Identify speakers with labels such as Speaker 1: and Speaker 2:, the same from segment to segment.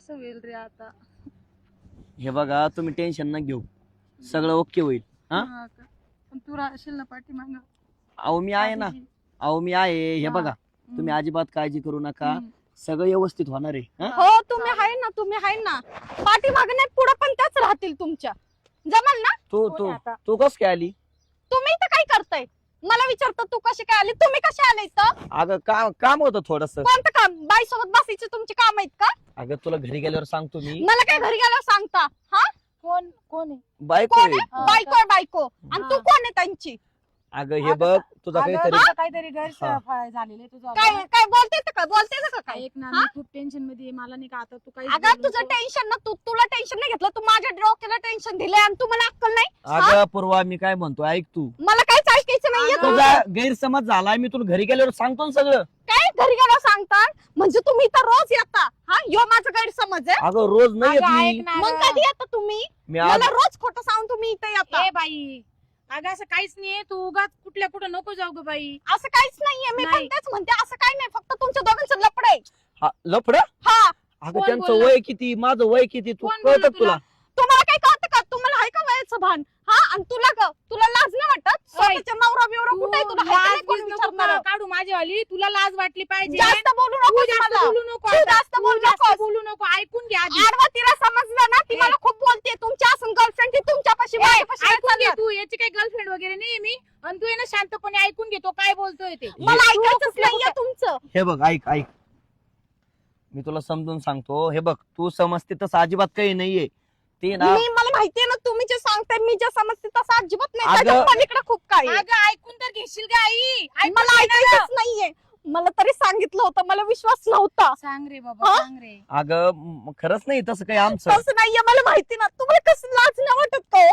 Speaker 1: कसं होईल रे आता?
Speaker 2: हे बघा तुम्ही टेन्शन न घेऊ. सगळं ओके होईल. हा?
Speaker 1: हा का? पण तू राहशील ना पाठीमागं.
Speaker 2: अहो मी आहे ना. अहो मी आहे. हे
Speaker 1: हा.
Speaker 2: बघा तुम्ही अजिबात काळजी करू नका. सगळं व्यवस्थित होणार आहे हा?
Speaker 3: हो तुम्ही आहे ना तुम्ही आहे ना. पाठीमागे नाही पुढे पण त्याच राहतील तुमच्या. जमल ना?
Speaker 2: तू
Speaker 1: कोण
Speaker 2: तू
Speaker 1: आहे आता?
Speaker 2: तू कस काय आली?
Speaker 3: तुम्ही इथं काय करताय? मला विचारता तू कशी काय आली? तुम्ही कशी आले इथं?
Speaker 2: अगं काम काम होतं थोडस.
Speaker 3: कोणतं काम? बाई सोबत बसायचे तुमचे काम आहेत का?
Speaker 2: अगं तुला घरी गेल्यावर सांगतो मी.
Speaker 3: मला काय घरी गेल्यावर सांगता? हा?
Speaker 1: कोण कोण आहे?
Speaker 2: बायको
Speaker 3: कोण
Speaker 2: आहे.
Speaker 3: आहे? बायको आहे बायको. आणि तू
Speaker 1: हा.
Speaker 3: कोण आहे त्यांची?
Speaker 2: अगं हे बघ तुझा
Speaker 1: अगं,
Speaker 2: काहीतरी
Speaker 1: तुझं काहीतरी गैरसफाय झालेले तुझं
Speaker 3: काय काय बोलते का? बोलते येतं का काय?
Speaker 1: ऐक ना
Speaker 3: हा?
Speaker 1: मी खूप टेन्शनमध्ये आहे. मला नाही का आता तू काही
Speaker 3: अगं तुझं टेन्शन ना तू तुला टेन्शन नाही घेतलं. तू माझ्या डोक्याला टेन्शन दिलंय आणि तू मला अक्कल नाही.
Speaker 2: अगं पूर्वा मी काय म्हणतो ऐक तू.
Speaker 3: मला काहीच ऐकायचं नाहीये
Speaker 1: अगं,
Speaker 3: तुझं
Speaker 2: तुझा गैरसमज झालाय मी तुला घरी गेल्यावर सांगतो ना सगळं.
Speaker 3: काय घरी गेल्यावर सांगता म्हणजे तुम्ही इथं रोज येता. हा? यो माझा गैरसमज आहे.
Speaker 2: अगं रोज नाही येत
Speaker 1: अगं,
Speaker 2: मी.
Speaker 1: ऐक ना
Speaker 3: मग. कधी येता तुम्ही?
Speaker 2: मी आज
Speaker 3: मला रोज खोटं सांगून तुम्ही इथे येता.
Speaker 1: ए बाई. अगं असं काहीच नाहीये. तू उगाच कुठल्या कुठं नको जाऊ ग बाई.
Speaker 3: असं काहीच नाहीये. मी पण
Speaker 1: नाही.
Speaker 3: तेच म्हणते असं काही नाही. फक्त तुमच्या दोघांचं लपड आहे.
Speaker 2: हा, लफड?
Speaker 3: हा.
Speaker 2: अगं
Speaker 1: कोण
Speaker 2: त्यांचं
Speaker 1: बोललं?
Speaker 2: वय किती माझं वय किती तू
Speaker 1: कोण बोललं
Speaker 2: कळत तुला?
Speaker 3: तुम्हाला काय कळतं का? तुम्हाला आहे का वयाचं भान? हा आणि तुला ग तुला लाज नाही वाटत? स्वतःच्या नवरा बिवरा कुठे आहे? तुला
Speaker 1: तू
Speaker 3: हाय का
Speaker 1: लाज
Speaker 3: नाही कोण
Speaker 1: बीज नको
Speaker 3: विचारणार?
Speaker 1: का- काढू माझी वाली. तुला लाज वाटली पाहिजे.
Speaker 3: जास्त बोलू
Speaker 1: तू
Speaker 3: नको
Speaker 1: जास्त
Speaker 3: मला.
Speaker 1: बोलू नको
Speaker 3: तू
Speaker 1: आता.
Speaker 3: जास्त
Speaker 1: तू
Speaker 3: बोलू
Speaker 1: जास्त
Speaker 3: नकोस.
Speaker 1: बोलू नको. ऐकून घ्या आधी.
Speaker 3: आडवा तिला समजलं ना ती
Speaker 1: ए.
Speaker 3: मला खूप बोलते तुमच्या असून गर्लफ्रेंड ती तुमच्यापाशी
Speaker 1: ए,
Speaker 3: माझ्यापाशी नाही
Speaker 1: ऐकून घे. तू याची काही गर्लफ्रेंड वगैरे नाही मी. आणि तू आहे ना शांतपणे ऐकून घेतो काय बोलतोय ते.
Speaker 3: मला ऐकायचंच नाहीये तुमचं.
Speaker 2: हे बघ ऐक ऐक. मी तुला समजून सांगतो. हे बघ तू समजते तसं अजिबात काही नाहीये. ते ना
Speaker 3: मला माहितीये ना तुम्ही जे सांगताय मी जे समजते तसं अजिबात नाही.
Speaker 2: अगं-
Speaker 3: त्याच्या पलीकडे खूप काही आहे.
Speaker 1: अगं ऐकून तर घेशील का आई. ऐकून
Speaker 3: मला
Speaker 1: घे ना. गं.
Speaker 3: ऐकायचंच नाहीये. मला तरी सांगितलं होतं मला विश्वास नव्हता.
Speaker 1: सांग रे बाबा
Speaker 3: हा?
Speaker 1: सांग रे.
Speaker 2: अगं म- खरंच नाही तसं काही आमचं.
Speaker 3: तसं नाहीये मला माहिती ना. तुम्हाला कसं लाज नाही वाटत का हो?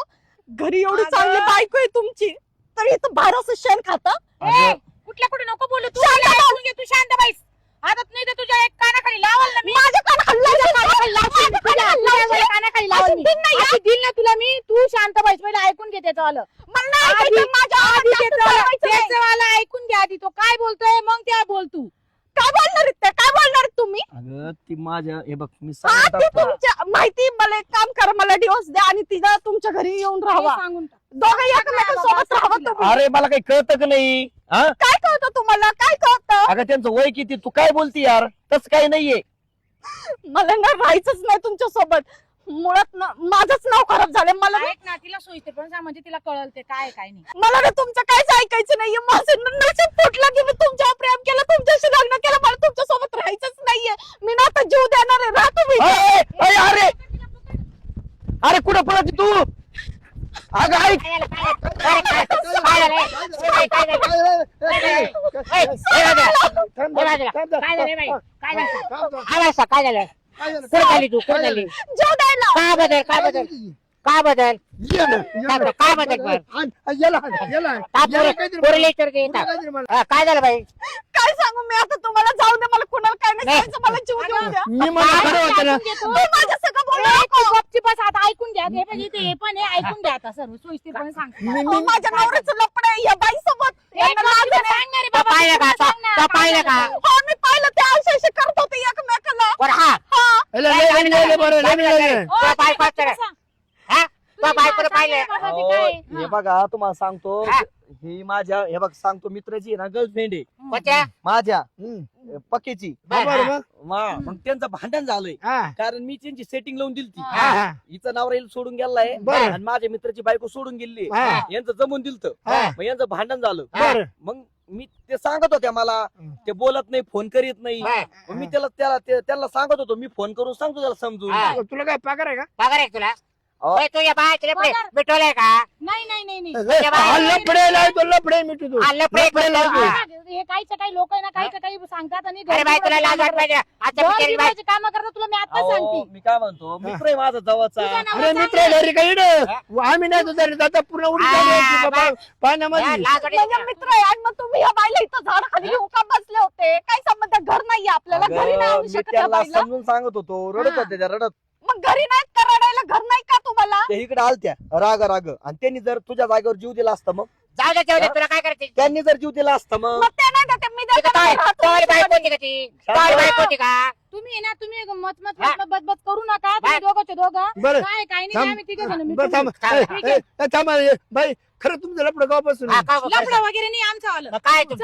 Speaker 3: घरी एवढी
Speaker 1: अगं.
Speaker 3: चांगली बायको आहे तुमची तरी इथं बाहेर शेण खाता
Speaker 1: ए,
Speaker 2: अगं
Speaker 1: कुठल्या कुठे नको बोलू तू
Speaker 3: शांत
Speaker 1: मला
Speaker 3: बस.
Speaker 1: ऐकून घे तू शांत बाईस आता नाही तर तुझ्या एक कानाखाली लावाल ना मी
Speaker 3: माझ्या कानाखाली लावशील, माझ्या कानाखाली
Speaker 1: तुझ्या
Speaker 3: लावशील.
Speaker 1: कानाखाली लावाल मी.
Speaker 3: अशी दिन नाही,
Speaker 1: अशी दिल ना तुला मी तू शांत बाईस पहिले ऐकून घे त्याचं आलं
Speaker 3: मला नाही ऐकायचं, माझ्या आवाजात जास्त चालवायचं नाही.
Speaker 1: त्याचं वाला ऐकून घ्या आधी तो काय बोलतोय मग त्या बोल तू
Speaker 3: काय बोलणार आहेत? काय बोलणार आहेत तुम्ही?
Speaker 2: अगं ती माझ्या हे बघ मी
Speaker 3: हा ते तुमच्या माहिती मला एक काम करा मला डिवोर्स द्या आणि तिला तुमच्या घरी येऊन
Speaker 1: हे
Speaker 3: राहावा.
Speaker 1: सांगून टाक.
Speaker 3: दोघं एकमेकांसोबत राहावा तुम्ही.
Speaker 2: अरे मला काही कळतं का नाही? हा?
Speaker 3: काय कळतं तुम्हाला? काय कळतं?
Speaker 2: अगं त्यांचं वय किती? तू काय बोलती यार? तसं काही नाहीये.
Speaker 3: मला ना राहायचंच नाही तुमच्यासोबत मुळात ना माझंच नाव खराब झालंय. मला ना-
Speaker 1: ऐक ना तिला सोयीस्तर पण सांग म्हणजे तिला कळल ते काय काय नाही.
Speaker 3: मला ना तुमचं काहीच ऐकायचं नाहीये. माझं न- नशीब फुटलं की मी तुमच्यावर प्रेम केलं तुमच्याशी लग्न केलं मला तुमच्यासोबत राहायचंच नाहीये मी ना आता जीव देणार आहे राहा तुम्ही
Speaker 2: अय, अय, अरे अरे कुठं पळत तू अगं ऐक.
Speaker 1: काय झालं? काय झालं?
Speaker 4: कुठे झाली? तू? कुठे झाली? काय बदल काय बदल? काय बदल? काय काय बदल की येतात. हा, काय झालं बाई?
Speaker 3: काय सांगू मी आता तुम्हाला? जाऊ दे मला कुणाला काय नाही
Speaker 4: नाही.
Speaker 3: सांगायचं मला जीव देऊ द्या.
Speaker 2: मी मला खरं होतं ना.
Speaker 3: तू माझ्या सगळं बोलू
Speaker 1: ए,
Speaker 3: नको.
Speaker 1: तू गपची बस आता ऐकून घ्या. हे पण इथे हे पण आहे ऐकून घ्या आता सर्व. सांग.
Speaker 3: अहो, माझ्या नवऱ्याचं लपड आहे या बाई सोबत
Speaker 4: तो पाहिलं का? तो तो पाहिलं का?
Speaker 3: हो मी पाहिलं ते करत होते एकमेकाला.
Speaker 4: बरं हा.
Speaker 3: हा.
Speaker 4: हा ते?
Speaker 2: हे
Speaker 1: हा.
Speaker 2: बघा तुम्हाला सांगतो
Speaker 4: हा.
Speaker 2: ही माझ्या हे बघ सांगतो मित्राची आहे ना गर्लफ्रेंड आहे.
Speaker 4: कोणत्या?
Speaker 2: माझ्या पक्कीची.
Speaker 4: बरं, हा.
Speaker 2: मा- मग त्यांचं भांडण झालंय. कारण मी त्यांची सेटिंग लावून दिली
Speaker 1: हा.
Speaker 2: हिचं नवरा हिला सोडून गेलाय.
Speaker 4: बरं.
Speaker 2: आणि माझ्या मित्राची बायको सोडून गेली
Speaker 4: हा.
Speaker 2: यांचं जमून दिलत
Speaker 4: हा.
Speaker 2: मग यांचं भांडण झालं.
Speaker 4: बरं.
Speaker 2: मग मी ते सांगत होत्या मला. ते बोलत नाही फोन करीत नाही.
Speaker 4: हा.
Speaker 2: मग मी त्याला त्याला ते- त्यांना सांगत होतो. मी फोन करून सांगतो त्याला समजून.
Speaker 4: हा.
Speaker 5: तुला काय पगार आहे का?
Speaker 4: पगार आहे का तुला? होय, तू या बायचे लफडे
Speaker 1: पगार.
Speaker 4: मिटवलंय का?
Speaker 1: नाही नाही नाही नाही.
Speaker 4: तुझ्या बाई-
Speaker 5: हा, लफडे लाय तो लफडे मिटू तू.
Speaker 4: हा, लफडे. हा.
Speaker 1: हे काहीच काही लोक आहे ना काही काही सांगतात आणि
Speaker 4: अरे बाई तुला लाज वाट पाहिजे बाई
Speaker 1: काम करता तुला मी आता
Speaker 2: अहो,
Speaker 1: सांगते.
Speaker 2: मी काय म्हणतो? मित्र आहे माझा जवळचा.
Speaker 1: तुझा
Speaker 5: अरे मित्र. घरी काही आम्ही नाही तुझा आता पूर्ण उडी झाली. पा- पाण्यामध्ये.
Speaker 4: वाटते
Speaker 3: म्हणजे. मित्र आहे आणि मग तुम्ही या बाईला इथं झाड खाली घेऊन का बसले होते? काय संबंध? घर नाहीये आपल्याला घरी नाही
Speaker 2: अगं,
Speaker 3: आणू
Speaker 2: मी
Speaker 3: शकत या
Speaker 2: त्याला
Speaker 3: बाईला.
Speaker 2: समजून सांगत होतो. रडत
Speaker 1: हा.
Speaker 2: होते त्या रडत.
Speaker 3: मग घरी नाहीत का रडायला? घर नाही का तुम्हाला?
Speaker 2: ते इकडे आलत्या. राग राग. आणि त्यांनी जर तुझ्या जागेवर जीव दिला असता मग?
Speaker 4: जाऊ दे जाऊ दे तुला काय करायचं?
Speaker 2: त्यांनी जर जीव दिला असता मग?
Speaker 3: मग ते नाही देते मी
Speaker 4: तिथं
Speaker 3: देते
Speaker 4: काय?
Speaker 3: नाही राहत?
Speaker 4: तोरी
Speaker 3: तुमच्या
Speaker 4: बायको
Speaker 3: घरी.
Speaker 4: होती का ती? तोरी
Speaker 1: तुम्ही आहे ना तुम्ही मत मत
Speaker 4: हा.
Speaker 1: मत बदबद करू नका. तुम्ही. दोघंचे दोघं.
Speaker 5: बरं.
Speaker 1: काय काय नाही
Speaker 5: थांब.
Speaker 1: आम्ही तिघे जण
Speaker 5: बरं थांब.
Speaker 4: चालेल.
Speaker 5: ए, ए, ए, थांबा. ए, बाई खरं तुमचं लपडं गावापासून
Speaker 4: हा, का-
Speaker 1: लफडा वगैरे नाही आमचं आलं.
Speaker 4: मग काय तुमचं?